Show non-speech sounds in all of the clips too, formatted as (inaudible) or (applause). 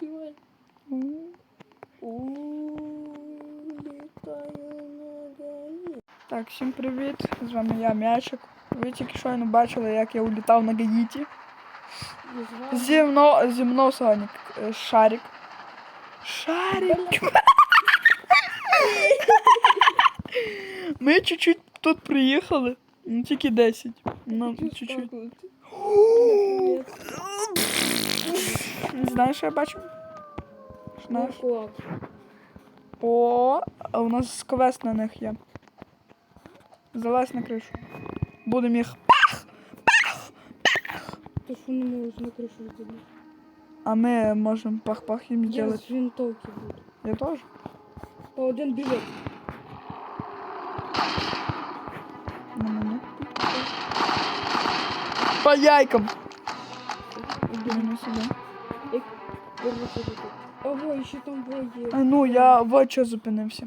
співай. Так, всім привіт! З вами я М'ячик. Ви тільки щойно бачили, як я улітав на Гаїті. Зі мною, зі мною Сонік. е, Шарик. Шарик! Ми чуть-чуть тут приїхали. Ну, тільки 10. Ну, чуть-чуть. Знаєш, що я бачу? Знаєш? О, а у нас квест на них є. Залазь на кришу. Будемо їх. Ти що не можеш на кришу зробити? А ми можемо пах-пах їм Я зробити. з винтовки буду. Я теж. О, один біжить. На мене. По яйкам. Іди сюди. Ого, ще там двоє. А ну, я в зупинився.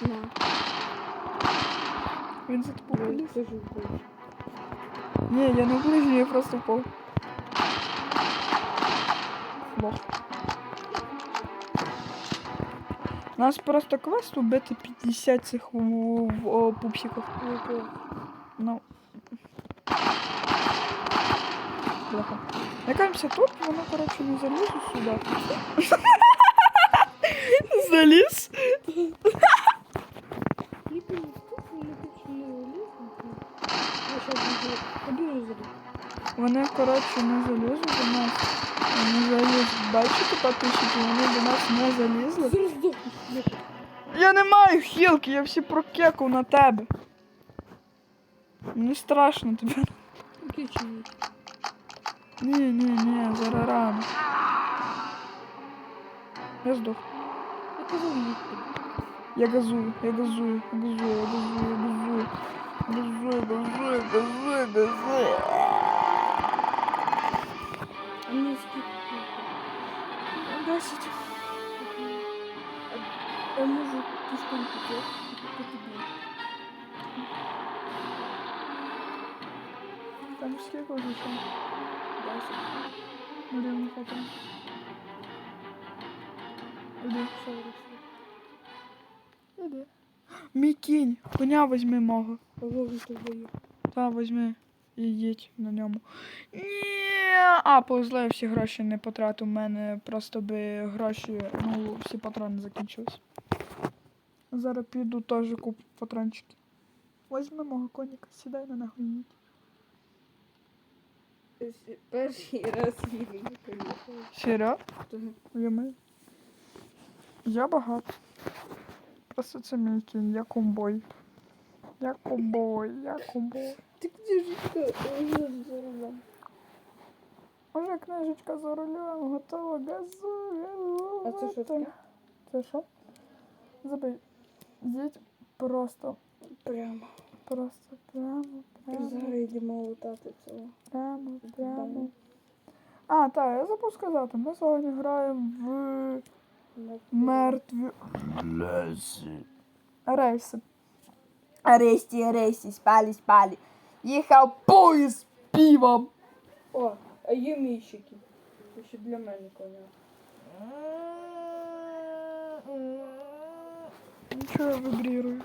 На. Він за тобою поліз. це ж вбив. Ні, я не ближній, я просто впав. Лох. У нас просто квест убити 50 цих в, в, о, пупсиків. Ну. Плохо. Якаємося тут, воно, коротше, не залізу сюди. Заліз? Вони коротше, не залізуть до нас. Вони залізуть. Бачите, підписчики, вони до нас не залізли. Я не маю хілки, я всі прокекав на тебе. Мені страшно тебе. Окей, чи ні? Ні, ні, ні, зараз рано. Я здох. Я казав їсти. Я газую, я газую, я газую, я газую, я газую. Газую, газую, газую, газую. А мені скільки? Десять. А може пішком піти? Скільки ще? Десять. Ну, рівно хватає. Іди. Що вирішив? Іди. Мій кінь, коня візьми мого. Ого, він. Та, візьми і їдь на ньому. Ні, а повезло, я всі гроші не потратив. У мене просто би гроші, ну, всі патрони закінчились. Зараз піду теж куплю патрончики. Візьми мого коніка, сідай на нього їдь. Перший раз їду. Серйозно? Уями. Я багато. Просто це мій кінь, я комбой. Я комбой, я комбой. Ти книжечка за рулем. Уже книжечка за рулем, готова, газуй. А це що таке? Це що? Забий. Їдь просто, Прямо. просто прямо, прямо, Зараз йдемо лутати цього. прямо, прямо. А, так, я забув сказати, ми сьогодні граємо в мертві рейси. Рейсі, рейсі, спалі, спалі. Їхав поїзд з півом. О, а є міщики. Це ще для мене коня. Нічого я вибрірую.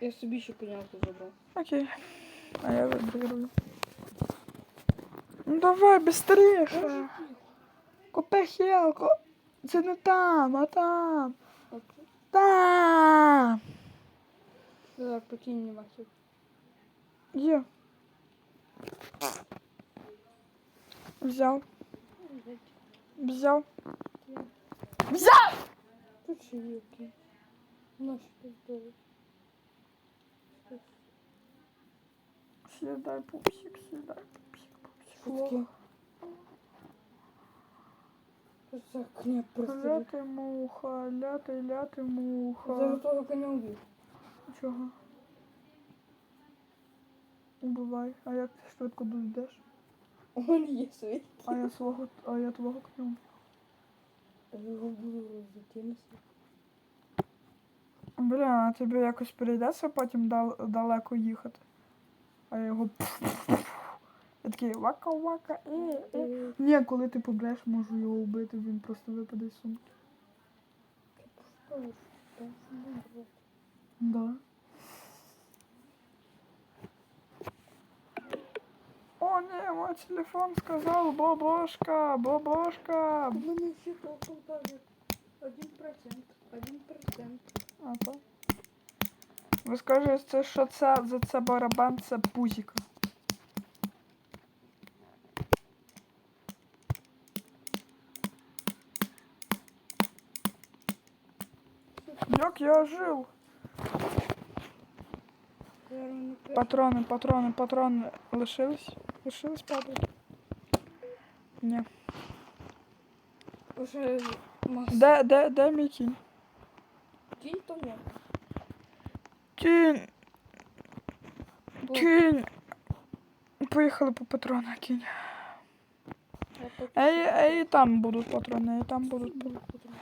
Я собі ще конячку забрав. Окей. А я вибрірую. Ну давай, быстріше. Купи хілку. Це не там, а там. Там. Давай, покинь нема. Є. Взяв. Взяв. Взяв! Тут окей. Наші пиздові. Сідай, пупсик, сідай, пупсик, пупсик. Що просто? Ляти муха, ляти, ляти муха. Зараз того коня убив. Чого? Убивай. А як ти швидко дійдеш? Он є свій. А я свого, а я твого коня. убив. Я його буду затінити. Блін, а тобі якось прийдеться потім дал- далеко їхати. А я його Я такий вака-вака, е, е. Ні, коли ти побреш, можу його вбити, він просто випаде з сумки. Да. О, ні, мой телефон сказав бобошка, бобошка. У мене ще толком каже. Один процент. Один процент. А то. Ви скажете, що це за це барабан, це пузіка. Як я жив? Наверное, не Патрони, патрони, патрони лишились? Лишились падати? Ні. Уже масс. Де, де, де мій кінь? День то нет. Кінь, Бо- кінь. Поїхали по патрони, кінь. Я так- Ей, ей, там будуть патрони, ей, там будуть патрони.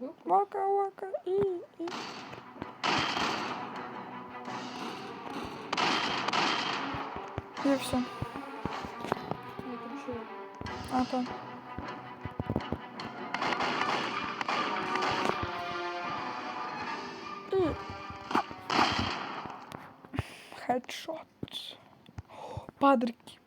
Был? Вака, вака, і, і. І все. Не кричу. А так. Хедшот. Падрики.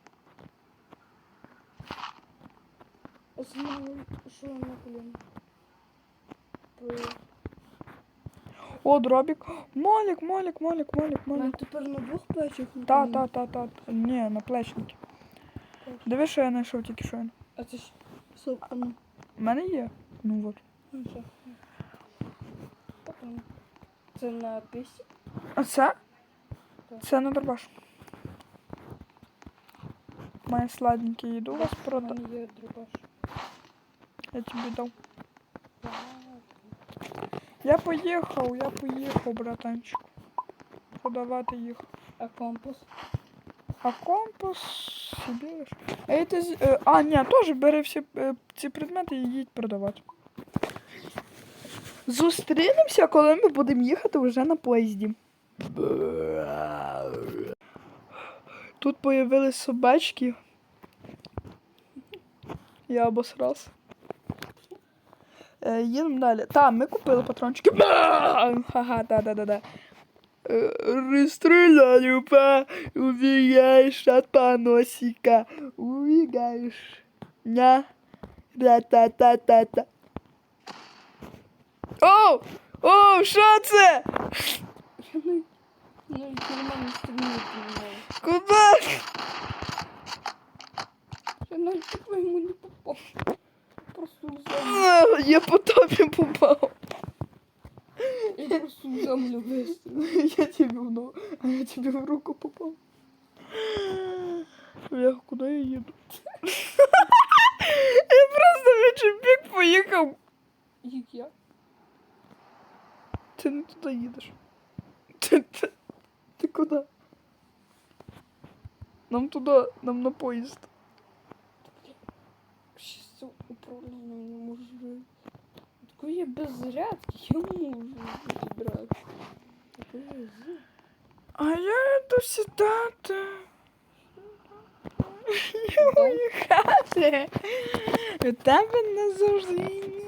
О, дробік. Молік, молік, молік, молік, Нам молік. тепер на двох плечах Та, та, та, та. Ні, на плечники. Дивись, що я знайшов тільки що. А це ж... Ну. У мене є. Ну от. Ну. Це на пісі? А це? Це на дробаш. Має сладенький їду вас дробаш. Я тобі дав. Я поїхав, я поїхав, братанчик. Продавати їх. А компас? А компас собі лиш. А, это, е, а, ні, теж бери всі е, ці предмети і їдь продавати. Зустрінемося, коли ми будемо їхати вже на поїзді. Тут появились собачки. Я обосрався. Е, їдемо далі. Та, ми купили патрончики. Ха-ха, да-да-да-да. Э, Расстреляю по убегаешь от поносика. Убегаешь. Ня. Ра-та-та-та-та. Оу! Оу, що це? Ну, нормально стрімити не знаю. Куди? Я навіть по-твоєму не попав. Просто в Я по тобі попав. Я просто в землю вистрілив. Я тебе в ногу, а я тебе в руку попал. Я куда я еду? Я просто в Чебік поїхав. Як я? Ти не туди їдеш. Ти, ти, ти куди? Нам туди, нам на поїзд. Ще з цього управління не можу. Такої є без зарядки, я можу відібрати. Такої є з. А я йду сідати. Я мої хати. У тебе не завжди.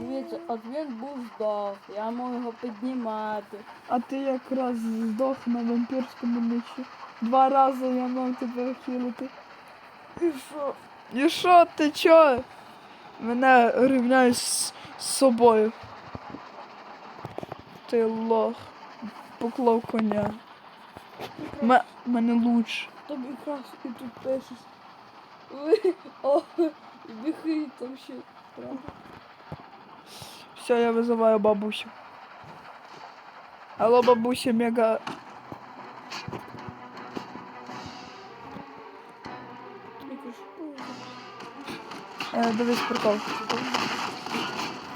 Дивіться, от він був здох, я можу його піднімати. А ти якраз здох на вампірському мечі. Два рази я мав тебе хілити. І що? І що ти чо? Мене рівняєш з, собою. Ти лох. Поклав коня. М- мене лучше. Тобі і тут пишеш. Ви, о, біхи там ще. Правда? Все, я вызываю бабусю. Алло, бабуся, мега. Я кажу, Е, дивись прикол.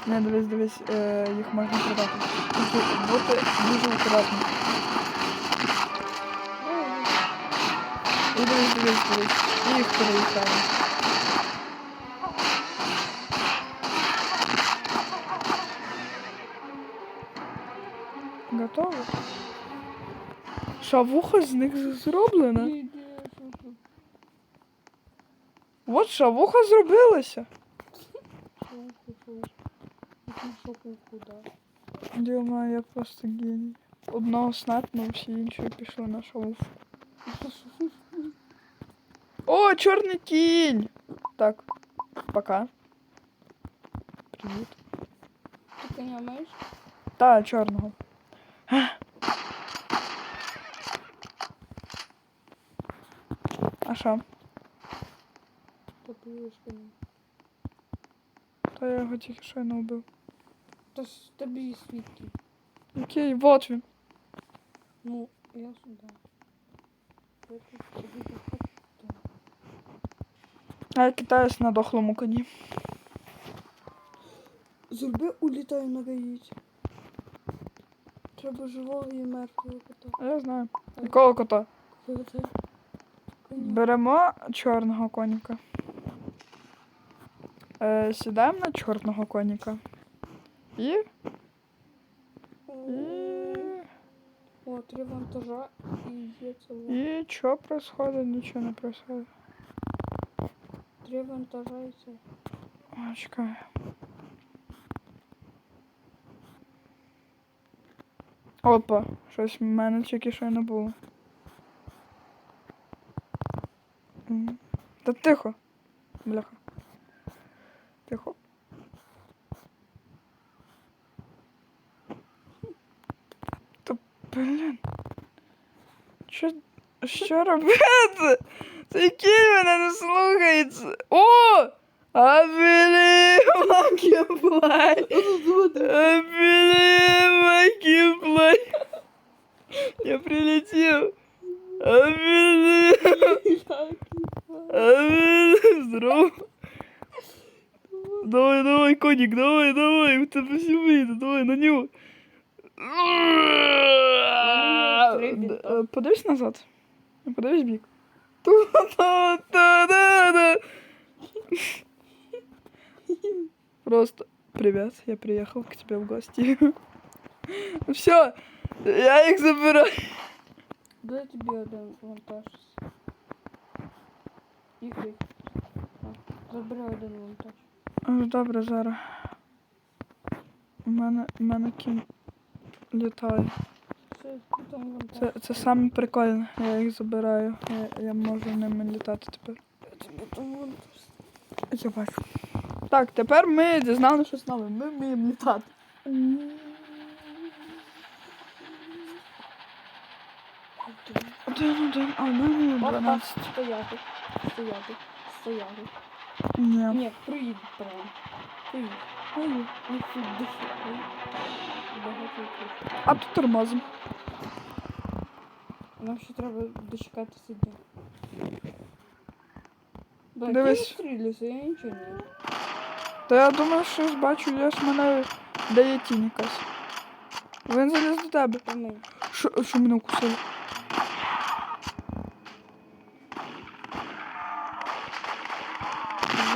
Не, дивись, дивись, е, їх можна продати. Тільки бути дуже акуратно. «Ой, І дивись, дивись, дивись. І їх переїхаємо. Готово? Шавуха з них зроблена. От шавуха зробилася. Діма, я просто геній. Одного снапнув, всі інші пішли на шавуфу. О, чорний кінь! Так, пока. Привіт. Ти коня маєш? Та, чорного. А що? Та я його тільки що не вбив. Та ж тобі свідки. Окей, вот він. Ну, я сюди. А я китаюсь на дохлому коні. Зроби улітаю на гаїті. Треба живого і мертвого кота. Я знаю. Якого кота? Кота. Беремо чорного коніка. Е, сідаємо на чорного коніка. І. і... О, три вантажа і є во. І що происходит? Нічого не происходит. Три вантажа і це. О, чекай. Опа, щось в мене тільки що не було. Та тихо. Бляха. Тихо. Та блін. Що, що робити? Цей кінь мене не слухається. О! I believe I can fly. I believe I can. Я прилетел. I believe. Здорово. Давай, давай, коник, давай, давай. У тебе все вийде. Давай, на нього. Е, Подивись назад. Подивись бік. Ту-та-та-да-да. Просто привет, я приехал к тебе в гости. (laughs) Все, я их забираю. Дай тобі один вантаж. Ігри. Забирай один вантаж. Аж Добре, зараз. У мене, у мене кінь літає. Все, там вантаж. Це, це саме прикольне. Я їх забираю. Я, я можу ними літати тепер. Тобі там вантаж. Я бачу. Так, тепер ми дізналися щось нове. Ми вміємо літати. Один, один, а в мене Опа, 12. стояти, стояти, стояти. Ні. Ні, проїдь прямо. Проїдь. Ой. Ну тут дихи. Багато яких. А тут тормозом. Нам ще треба дочекатися дня. Дивись. ти стрілюся, я нічого не. Та я думаю, що ж бачу, я ж мене дає тінь якась. Він заліз до тебе. Та ми. Що, що мене укусили?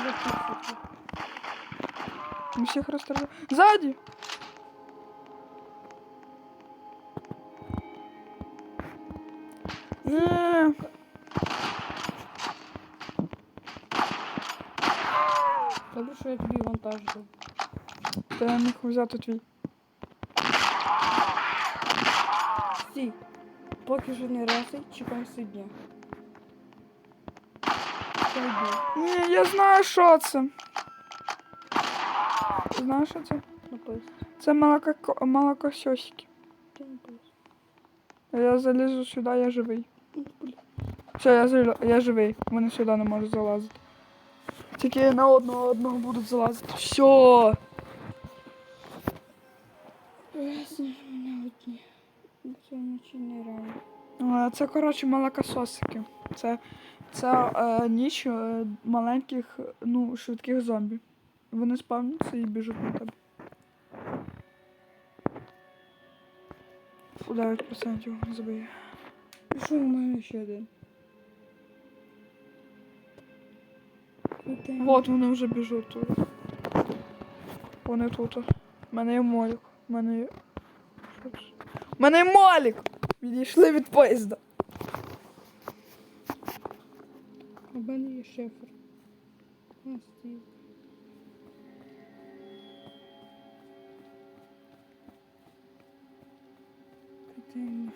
Може, ти Ми всіх розстріляли. Ззаді! Ні. Добре, що я тобі вантаж дав. Та я міг взяти твій. Стій. Поки що не разить, чекайся дня. Ні, я знаю, що це. Ти знаєш, що це? Це молоко, молокососики. Я залізу сюди, я живий. Все, я, зал- я живий. Вони сюди не можуть залазити. Тільки на одного одного будуть залазити. Все. Е, Це, коротше, молокососики. Це, це е, ніч е, маленьких, ну, швидких зомбі. Вони спавняться і біжуть на тебе. Фу, 9% забив. Пішов у мене ще один. Вот вони вже біжуть тут. Вони тут. У мене є молік. У мене є. У мене є молік! Відійшли від поїзда. У мене є шифр. А, стій. Питання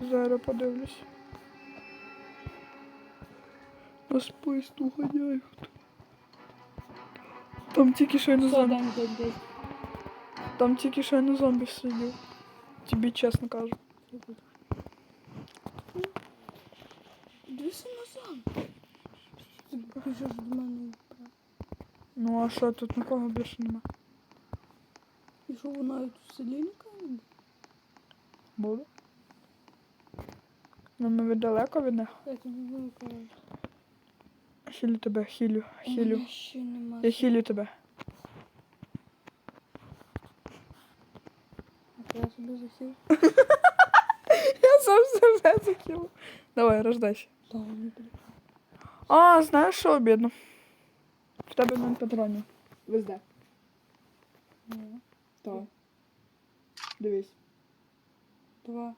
Зараз подивлюсь. Нас поїзд уганяють. Там тільки що на зомбі. Содам десь. Там тільки що на зомбі сидів. Тобі чесно кажу. Дивися назад. До мене. Ну а що, тут нікого більше нема. І що вона тут селі ніколи? Буде? Ну ми далеко від них. Я тобі викликаю. Хілю тебе, хілю, хілю. Я хілю тебе. А Я собі захил. (laughs) Я сам себе закинув. Давай, рождайся. Та не. А, знаєш, що обідно? В тебе мен патронів. Везде. Так. Дивись. Два.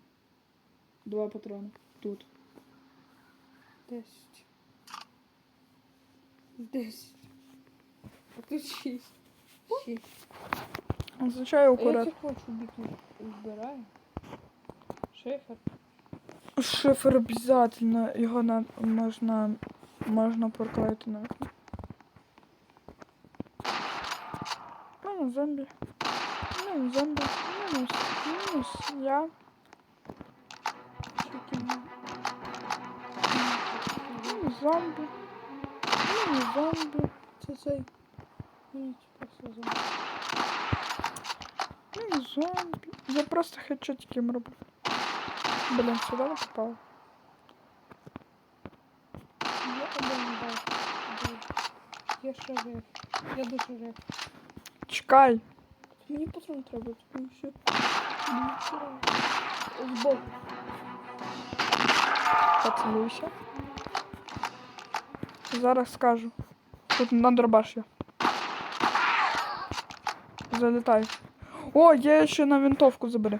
Два патрони. Тут. Десять. Десять. А тут шість. Шість. Звичайно, А я акурат. хочу бити. Збираю. Шифер. Шифр обов'язательно. Його на... можна... можна проклеїти на вікно. Ну, зомбі. Ну, зомбі. Мінус. Мінус. Я. Ну, зомбі. Ну, зомбі. Це цей. Мені просто за. Ну, зомбі. Я просто хедшотики їм роблю. Блін, сюди попав. Я шериф. Я до шериф. Чекай. Мені патрон треба, тому що. Мені вчора. Збоку. Поцілуйся. Зараз скажу. Тут на дробаш є. Залітай. О, я ще на винтовку забери.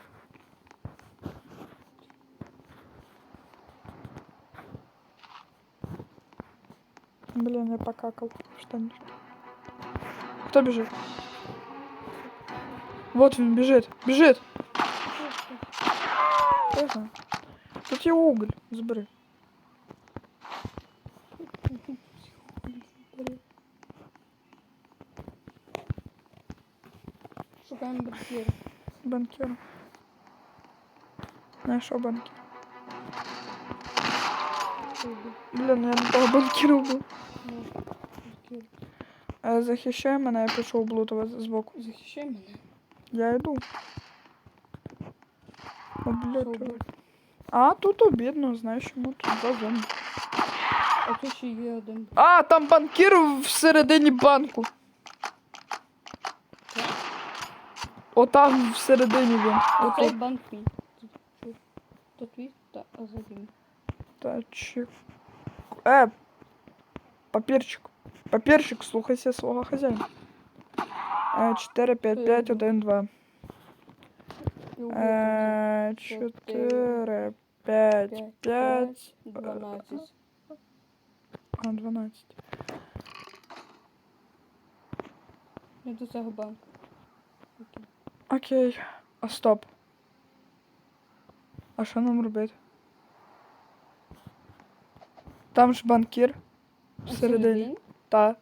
Блин, я покакал в штанишки. Кто бежит? Вот он бежит. Бежит. Я знаю. Тут є уголь. Забери. Шукаємо банкір. Банкір. Знаєш, що банкір? Блін, я до того банкіру був. Е, Захищай мене, я пішов облутувати збоку. Захищай мене. Я йду. Що А, тут обідно, знаєш, чому тут два зомбі. А тут ще є один. А, там банкір всередині банку. О, там всередині він. Оцей банк мій. Тут-. То та а за ним. Та чи... Е, папірчик. Папірчик, слухайся свого хазяїна. Е, 4, 5, 5, 1, 2. І убив Е, 4, 5, 5, там 12. а, 12. Я до цього банку. Окей. А стоп. А що нам робити? Там ж банкір всередині. Та.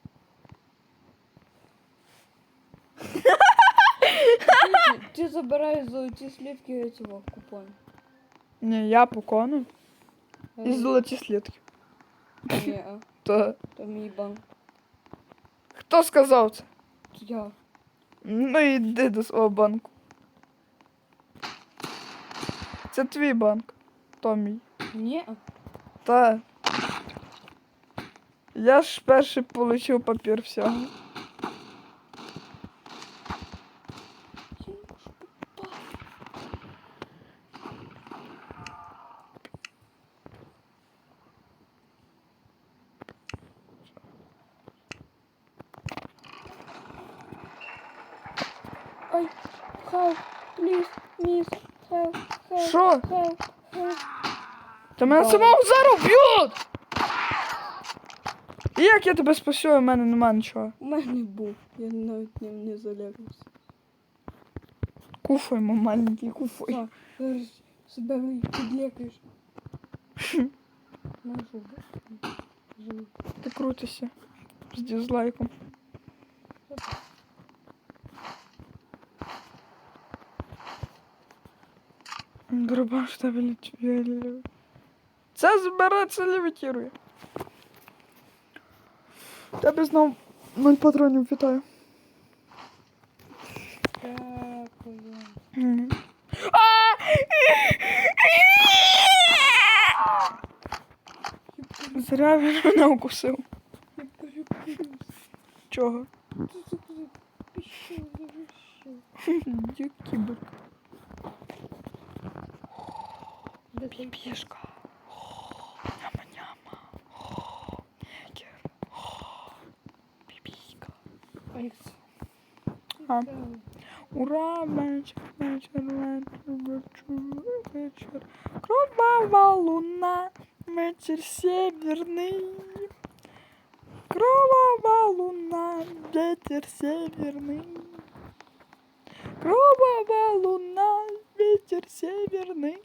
Ти, ти забираєш золоті слівки цього купон. Ні, я покону. І він- золоті слідки. Ні, а, Та. то мій банк. Хто сказав? Це Я. Ну йди до свого банку. Це твій банк. То мій. Ні, а. Та. Я ж перший получив папір всього. Ай, help, please, miss, Хелп, хелп, Що? хелп, хелп. Та мене самого зараз б'ють! Як я тебе спасю, у мене нема нічого. У мене був, я навіть ним не залякався. Куфаємо, маленький, куфай. Так, зараз себе підлякаєш. Жуби. Ти крутишся. З дизлайком. Дробаш тебе. Це збереться левітірує. Тебе знов нуль патронів вітаю. Дякую. Зря він мене укусив. Чого? Де ти? Пішка. А як це? А. Цікаво. Ура, вечір, вечір, вечір, вечір, вечір. Кровава луна, вечір северний. Кровава луна, ветер северный. Кровава луна, ветер северный.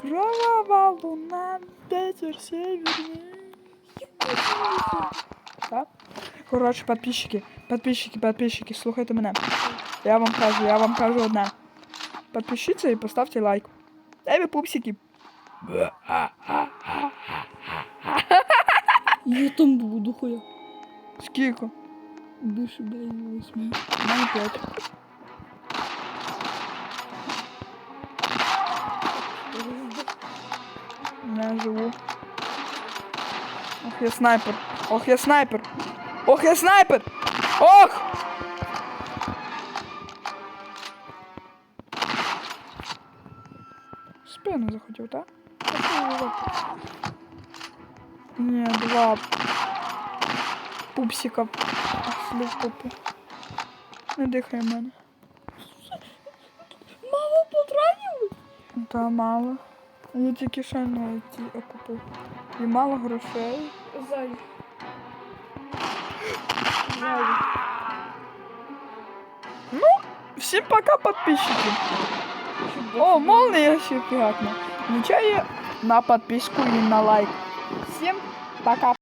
Кровава луна, ветер северный. Так? Коротше, подписчики, подписчики, подписчики, слухайте мене. Я вам кажу, я вам кажу одне. Подпишіться і поставте лайк. Ей ви пупсики. Я там буду хуя. Скільки? Більше дай восьми. Мене п'ять. Не живу. Я снайпер. Ох, я снайпер. Ох, я снайпер. Ох! Спину захотів, так? Ні, два пупсика попу. Не дихай мене. Мало потратив? Та мало. Я тільки ті окупив. І мало грошей. Ззаді. Ззаді. Всім пока, подписчики. О, молния ще фігатна. Нічає на подписку і на лайк. Всім пока.